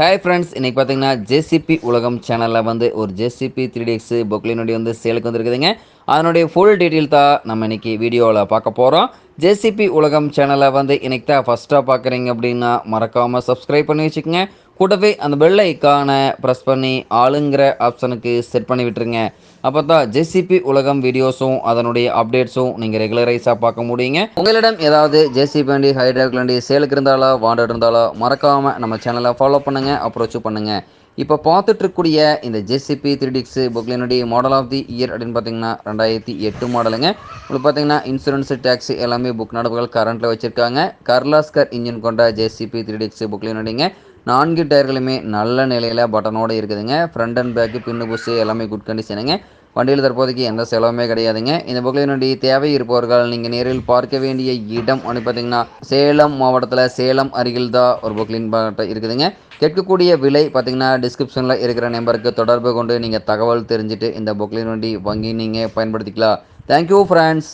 Hi friends இன்றைக்கி பார்த்தீங்கன்னா JCB உலகம் சேனலில் வந்து ஒரு ஜேசிபி த்ரீ டிஎக்ஸ் பொக்லினுடைய வந்து சேலுக்கு வந்துருக்குதுங்க. அதனுடைய ஃபுல் டீட்டெயில் தான் நம்ம இன்றைக்கி வீடியோவில் பார்க்க போகிறோம் ஜேசிபி உலகம் சேனலை வந்து இன்றைக்கி தான் ஃபஸ்ட்டாக பார்க்குறீங்க அப்படின்னா மறக்காமல் சப்ஸ்கிரைப் பண்ணி வச்சுக்கோங்க. கூடவே அந்த பெல் ஐக்கானை ப்ரெஸ் பண்ணி ஆளுங்கிற ஆப்ஷனுக்கு செட் பண்ணி விட்டுருங்க. அப்போ தான் ஜேசிபி உலகம் வீடியோஸும் அதனுடைய அப்டேட்ஸும் நீங்கள் ரெகுலரைஸாக பார்க்க முடியுங்க. உங்களிடம் ஏதாவது ஜேசிபி வண்டி ஹைட்ராக் வண்டி சேலுக்கு இருந்தாலோ வாண்டட் இருந்தாலோ மறக்காமல் நம்ம சேனலை ஃபாலோ பண்ணுங்கள் அப்ரோச்சும் பண்ணுங்கள் இப்போ பார்த்துட்ருக்கூடிய இந்த ஜேசிபி த்ரீ டிக்ஸ் புக்லினுடைய மாடல் ஆஃப் தி இயர் அப்படின்னு பார்த்தீங்கன்னா ரெண்டாயிரத்தி எட்டு மாடலுங்க உங்களுக்கு பார்த்தீங்கன்னா இன்சூரன்ஸ் டேக்ஸ் எல்லாமே புக் நடப்புகள் கரண்ட்டில் வச்சுருக்காங்க. கர்லாஸ்கர் இன்ஜின் கொண்ட ஜேசிபி த்ரீ டிக்ஸ் புக்லினுடையங்க நான்கு டயர்களுமே நல்ல நிலையில் பட்டனோடு இருக்குதுங்க. Front and back pin bush எல்லாமே குட் கண்டிஷனுங்க வண்டியில் தற்போதைக்கு எந்த செலவுமே கிடையாதுங்க. இந்த புக்லினுடைய தேவை இருப்பவர்கள் நீங்கள் நேரில் பார்க்க வேண்டிய இடம் அப்படின்னு பார்த்தீங்கன்னா சேலம் மாவட்டத்தில் சேலம் அருகில் தான் ஒரு புக்லின் இருக்குதுங்க. கேட்கக்கூடிய விலை பார்த்திங்கன்னா டிஸ்கிரிப்ஷனில் இருக்கிற நம்பருக்கு தொடர்பு கொண்டு நீங்கள் தகவல் தெரிஞ்சுட்டு இந்த புக்லின் வண்டி வாங்கி நீங்கள் பயன்படுத்திக்கலாம். Thank you friends